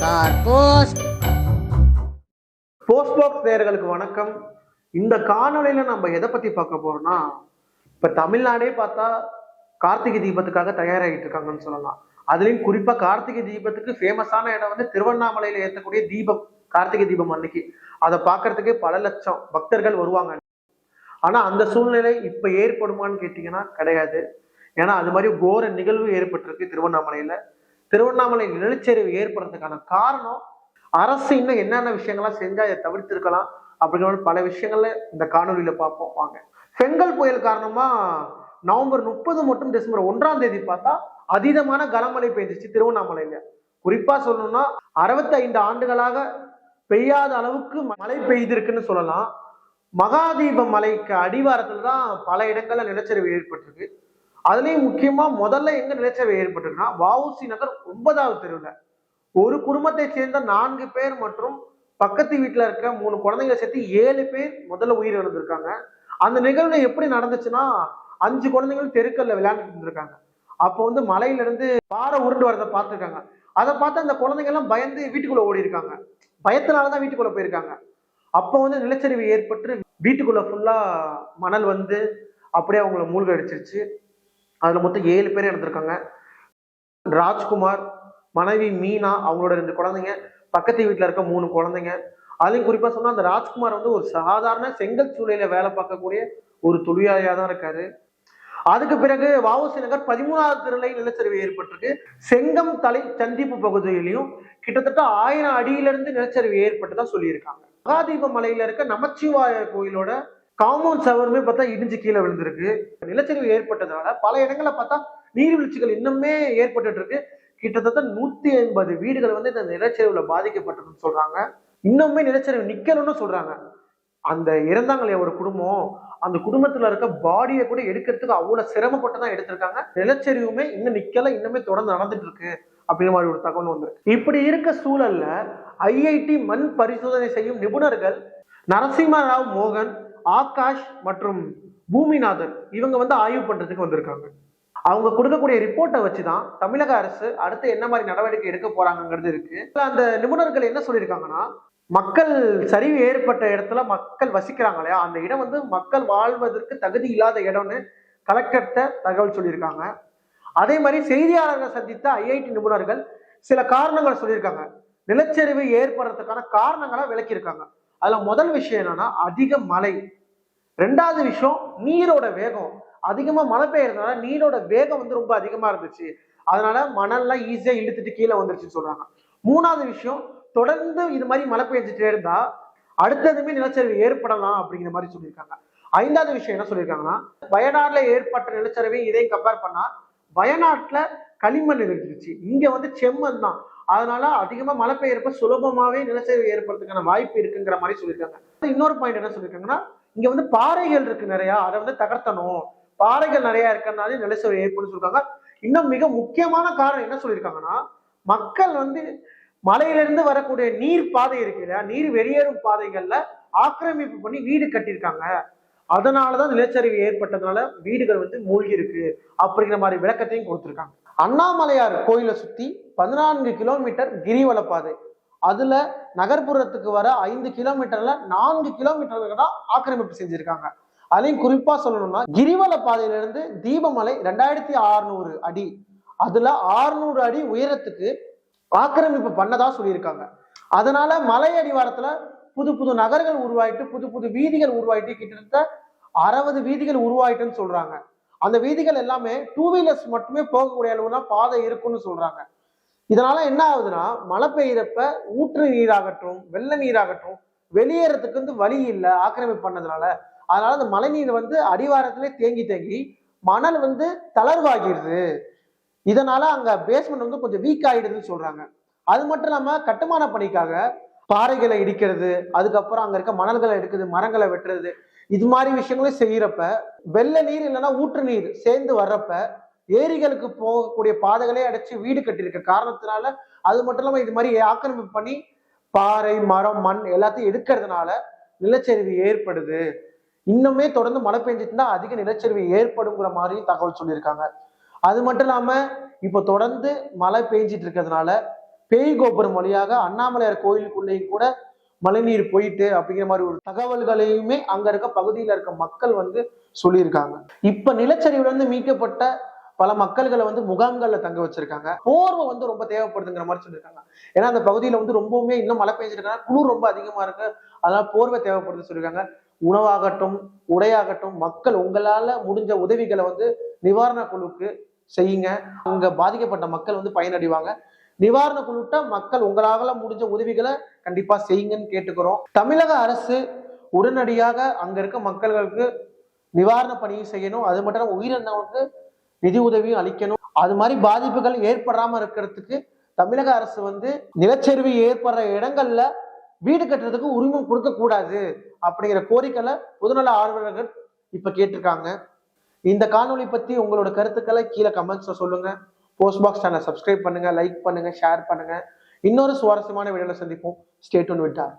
Star post box நேயர்களுக்கு வணக்கம். இந்த காணொலியில நம்ம எதை பத்தி பார்க்க போறோம்னா இப்ப தமிழ்நாடே பார்த்தா கார்த்திகை தீபத்துக்காக தயாராகிட்டு இருக்காங்கன்னு சொல்லலாம். அதுலயும் குறிப்பா கார்த்திகை தீபத்துக்கு ஃபேமஸான இடம் வந்து திருவண்ணாமலையில ஏற்றக்கூடிய தீபம் கார்த்திகை தீபம் அன்னைக்கு. அதை பார்க்கறதுக்கே பல லட்சம் பக்தர்கள் வருவாங்க. ஆனா அந்த சூழ்நிலை இப்ப ஏற்படுமான்னு கேட்டீங்கன்னா கிடையாது. ஏன்னா அது மாதிரி கோர நிகழ்வு ஏற்பட்டிருக்கு திருவண்ணாமலையில. திருவண்ணாமலை நிலச்சரிவு ஏற்படுறதுக்கான காரணம் அரசு இன்னும் என்னென்ன விஷயங்கள்லாம் செஞ்சா அதை தவிர்த்திருக்கலாம் அப்படிங்கிற மாதிரி பல விஷயங்கள்ல இந்த காணொலியில பார்ப்போம். வாங்க. செங்கல் புயல் காரணமா நவம்பர் முப்பது மற்றும் டிசம்பர் ஒன்றாம் தேதி பார்த்தா அதீதமான கனமழை பெய்ஞ்சிச்சு திருவண்ணாமலையில. குறிப்பா சொல்லணும்னா 65 ஆண்டுகளாக பெய்யாத அளவுக்கு மழை பெய்திருக்குன்னு சொல்லலாம். மகாதீப மலைக்கு அடிவாரத்துல தான் பல இடங்கள்ல நிலச்சரிவு ஏற்பட்டிருக்கு. அதுலேயும் முக்கியமாக முதல்ல எங்கே நிலச்சரிவு ஏற்பட்டிருக்குன்னா வஉசி நகர் ஒன்பதாவது தெருவில். ஒரு குடும்பத்தை சேர்ந்த நான்கு பேர் மற்றும் பக்கத்து வீட்டில் இருக்க மூணு குழந்தைங்களை சேர்த்து ஏழு பேர் முதல்ல உயிர் இழந்திருக்காங்க. அந்த நிகழ்வு எப்படி நடந்துச்சுன்னா அஞ்சு குழந்தைங்களும் தெருக்கல்ல விளையாண்டுட்டு இருந்திருக்காங்க. அப்போ வந்து மலையிலிருந்து பாறை உருண்டு வரதை பார்த்துருக்காங்க. அதை பார்த்து அந்த குழந்தைங்கெல்லாம் பயந்து வீட்டுக்குள்ளே ஓடி இருக்காங்க பயத்தினாலதான் வீட்டுக்குள்ளே போயிருக்காங்க. அப்போ வந்து நிலச்சரிவு ஏற்பட்டு வீட்டுக்குள்ளே ஃபுல்லாக மணல் வந்து அப்படியே அவங்கள மூழ்க அடிச்சிருச்சு அதில் மொத்தம் ஏழு பேர் இறந்துருக்காங்க. ராஜ்குமார் மனைவி மீனா அவங்களோட ரெண்டு குழந்தைங்க பக்கத்து வீட்டில் இருக்க மூணு குழந்தைங்க. அதையும் குறிப்பாக சொன்னால் அந்த ராஜ்குமார் வந்து ஒரு சாதாரண செங்கல் சூளையில வேலை பார்க்கக்கூடிய ஒரு தொழிலாளியாக தான் இருக்காரு. அதுக்கு பிறகு வாவுசி நகர் பதிமூணாவது திருநிலை நிலச்சரிவு ஏற்பட்டிருக்கு. செங்கம் தலை சந்திப்பு பகுதியிலையும் கிட்டத்தட்ட ஆயிரம் அடியிலிருந்து நிலச்சரிவு ஏற்பட்டதா சொல்லியிருக்காங்க. மகாதீப மலையில இருக்க நமச்சிவாய கோயிலோட காம்பவுண்ட் சவருமே பார்த்தா இடிஞ்சு கீழே விழுந்திருக்கு. நிலச்சரிவு ஏற்பட்டதுனால பல இடங்களில் பார்த்தா நீர்வீழ்ச்சிகள் இன்னுமே ஏற்பட்டு இருக்கு கிட்டத்தட்ட நூத்தி ஐம்பது வீடுகள் வந்து இந்த நிலச்சரிவுல பாதிக்கப்பட்டதுன்னு சொல்றாங்க. இன்னுமே நிலச்சரிவு நிக்கணும்னு சொல்றாங்க. அந்த இறந்தாங்களே ஒரு குடும்பம் அந்த குடும்பத்துல இருக்க பாடியை கூட எடுக்கிறதுக்கு அவ்வளவு சிரமப்பட்டு தான் எடுத்திருக்காங்க. நிலச்சரிவுமே இன்னும் நிக்கல இன்னுமே தொடர்ந்து நடந்துட்டு இருக்கு அப்படிங்கிற மாதிரி ஒரு தகவல் வந்திருக்கு. இப்படி இருக்க சூழல்ல ஐஐடி மண் பரிசோதனை செய்யும் நிபுணர்கள் நரசிம்மராவ் மோகன் ஆகாஷ் மற்றும் பூமிநாதன் இவங்க வந்து ஆய்வு பண்றதுக்கு வந்திருக்காங்க. அவங்க கொடுக்கக்கூடிய ரிப்போர்ட்டை வச்சுதான் தமிழக அரசு அடுத்து என்ன மாதிரி நடவடிக்கை எடுக்க போறாங்கிறது இருக்கு. அந்த நிபுணர்கள் என்ன சொல்லியிருக்காங்கன்னா மக்கள் சரிவு ஏற்பட்ட இடத்துல மக்கள் வசிக்கிறாங்க இல்லையா? அந்த இடம் வந்து மக்கள் வாழ்வதற்கு தகுதி இல்லாத இடம்னு கலெக்டர்கிட்ட தகவல் சொல்லியிருக்காங்க. அதே மாதிரி செய்தியாளர்களை சந்தித்த ஐஐடி நிபுணர்கள் சில காரணங்கள் சொல்லியிருக்காங்க. நிலச்சரிவு ஏற்படுறதுக்கான காரணங்களை விளக்கியிருக்காங்க. அதுல முதல் விஷயம் என்னன்னா அதிக மழை. ரெண்டாவது விஷயம் நீரோட வேகம். அதிகமா மழை பெய்யறதுனால நீரோட வேகம் வந்து ரொம்ப அதிகமா இருந்துச்சு. அதனால மணல்லாம் ஈஸியா இழுத்துட்டு கீழே வந்துருச்சுன்னு சொல்றாங்க. மூணாவது விஷயம் தொடர்ந்து இது மாதிரி மழை பெய்ஞ்சிட்டே இருந்தா அடுத்ததுமே நிலச்சரிவு ஏற்படலாம் அப்படிங்கிற மாதிரி சொல்லியிருக்காங்க. ஐந்தாவது விஷயம் என்ன சொல்லியிருக்காங்கன்னா வயநாடுல ஏற்பட்ட நிலச்சரிவை இதையும் கம்பேர் பண்ணா வயநாட்டுல களிமண் இருந்துச்சு இங்க வந்து செம்மண் தான் அதனால அதிகமா மழை பெய்யறப்ப சுலபமாவே நிலச்சரிவு ஏற்படுறதுக்கான வாய்ப்பு இருக்குங்கிற மாதிரி சொல்லியிருக்காங்க. இன்னொரு பாயிண்ட் என்ன சொல்லியிருக்காங்கன்னா இங்க வந்து பாறைகள் இருக்கு நிறைய. அதை வந்து தகர்த்தணும். பாறைகள் நிறைய இருக்கறனால நிலச்சரிவு ஏற்படும் சொல்றாங்க இன்னும் மிக முக்கியமான காரணம் என்ன சொல்லியிருக்காங்கன்னா மக்கள் வந்து மலையிலிருந்து வரக்கூடிய நீர் பாதை இருக்கு இல்லையா? நீர் வெளியேறும் பாதைகள்ல ஆக்கிரமிப்பு பண்ணி வீடு கட்டியிருக்காங்க. அதனாலதான் நிலச்சரிவு ஏற்பட்டதுனால வீடுகள் வந்து மூழ்கி இருக்கு அப்படிங்கிற மாதிரி விளக்கத்தையும் கொடுத்திருக்காங்க. அண்ணாமலையார் கோயிலை சுத்தி பதினான்கு கிலோமீட்டர் கிரிவல பாதை. அதுல நகர்ப்புறத்துக்கு வர ஐந்து கிலோமீட்டர்ல நான்கு கிலோமீட்டர்கள் தான் ஆக்கிரமிப்பு செஞ்சிருக்காங்க. அதையும் குறிப்பா சொல்லணும்னா கிரிவல பாதையிலிருந்து தீபமலை ரெண்டாயிரத்தி அறுநூறு அடி. அதுல ஆறுநூறு அடி உயரத்துக்கு ஆக்கிரமிப்பு பண்ணதா சொல்லியிருக்காங்க. அதனால மலை அடிவாரத்துல புது புது நகர்கள் உருவாயிட்டு புது புது வீதிகள் உருவாயிட்டு கிட்டத்தட்ட அறுபது வீதிகள் உருவாயிட்டுன்னு சொல்றாங்க. அந்த வீதிகள் எல்லாமே டூ வீலர்ஸ் மட்டுமே போகக்கூடிய அளவுனா பாதை இருக்குன்னு சொல்றாங்க. இதனால என்ன ஆகுதுன்னா மழை பெய்யறப்ப ஊற்று நீராகட்டும் வெள்ள நீராகட்டும் வெளியேறதுக்கு வந்து வழி இல்லை ஆக்கிரமிப்பு பண்ணதுனால. அதனால அந்த மழை நீர் வந்து அடிவாரத்திலே தேங்கி தேங்கி மணல் வந்து தளர்வாகிடுது. இதனால அங்க பேஸ்மெண்ட் வந்து கொஞ்சம் வீக் ஆயிடுதுன்னு சொல்றாங்க. அது மட்டும் இல்லாம கட்டுமான பணிக்காக பாறைகளை இடிக்கிறது அதுக்கப்புறம் அங்க இருக்க மணல்களை எடுக்குது மரங்களை வெட்டுறது இது மாதிரி விஷயங்களும் செய்யறப்ப வெள்ள நீர் இல்லைன்னா ஊற்று நீர் சேர்ந்து வர்றப்ப ஏரிகளுக்கு போகக்கூடிய பாதைகளே அடைச்சு வீடு கட்டியிருக்க காரணத்தினால அது மட்டும் இல்லாமல் இது மாதிரி ஆக்கிரமிப்பு பண்ணி பாறை மரம் மண் எல்லாத்தையும் எடுக்கிறதுனால நிலச்சரிவு ஏற்படுது. இன்னுமே தொடர்ந்து மழை பெஞ்சிட்டுனா அதிக நிலச்சரிவு ஏற்படுங்கிற மாதிரி தகவல் சொல்லியிருக்காங்க. அது மட்டும் இல்லாம இப்போ தொடர்ந்து மழை பெஞ்சிட்டு இருக்கிறதுனால பேய் கோபுரம் வழியாக அண்ணாமலையார் கோயிலுக்குள்ளேயும் கூட மழைநீர் போயிட்டு அப்படிங்கிற மாதிரி ஒரு தகவல்களையுமே அங்க இருக்க பகுதியில இருக்க மக்கள் வந்து சொல்லியிருக்காங்க. இப்ப நிலச்சரிவுல இருந்து மீட்கப்பட்ட பல மக்கள்களை வந்து முகாம்கள்ல தங்க வச்சிருக்காங்க. போர்வை வந்து ரொம்ப தேவைப்படுதுங்கிற மாதிரி சொல்லியிருக்காங்க ஏன்னா அந்த பகுதியில வந்து ரொம்பவுமே இன்னும் மழை பெஞ்சிருக்காங்க குளிர் ரொம்ப அதிகமா இருக்கு. அதனால போர்வை தேவைப்படுதுன்னு சொல்லியிருக்காங்க உணவாகட்டும் உடையாகட்டும் மக்கள் உங்களால முடிஞ்ச உதவிகளை வந்து நிவாரண குழுக்கு செய்யுங்க. அங்க பாதிக்கப்பட்ட மக்கள் வந்து பயனடைவாங்க. நிவாரண குழுட்ட மக்கள் உங்களால முடிஞ்ச உதவிகளை கண்டிப்பா செய்யுங்கன்னு கேட்டுக்கிறோம். தமிழக அரசு உடனடியாக அங்க இருக்க மக்கள்களுக்கு நிவாரண பணியும் செய்யணும். அது மட்டும் இல்லாமல் உயிரிழந்தவங்களுக்கு நிதி உதவியும் அளிக்கணும். அது மாதிரி பாதிப்புகள் ஏற்படாம இருக்கிறதுக்கு தமிழக அரசு வந்து நிலச்சரிவு ஏற்படுற இடங்கள்ல வீடு கட்டுறதுக்கு உரிமம் கொடுக்க கூடாது அப்படிங்கிற கோரிக்கைகளை பொதுநல ஆர்வலர்கள் இப்ப கேட்டிருக்காங்க. இந்த காணொலி பத்தி உங்களோட கருத்துக்களை கீழே கமெண்ட்ஸ்ல சொல்லுங்க. போஸ்ட் பாக்ஸ் சேனல் சப்ஸ்கிரைப் பண்ணுங்க லைக் பண்ணுங்க ஷேர் பண்ணுங்க. இன்னொரு சுவாரஸ்யமான வீடியோல சந்திப்போம். ஸ்டேட் ஒன் விட்டார்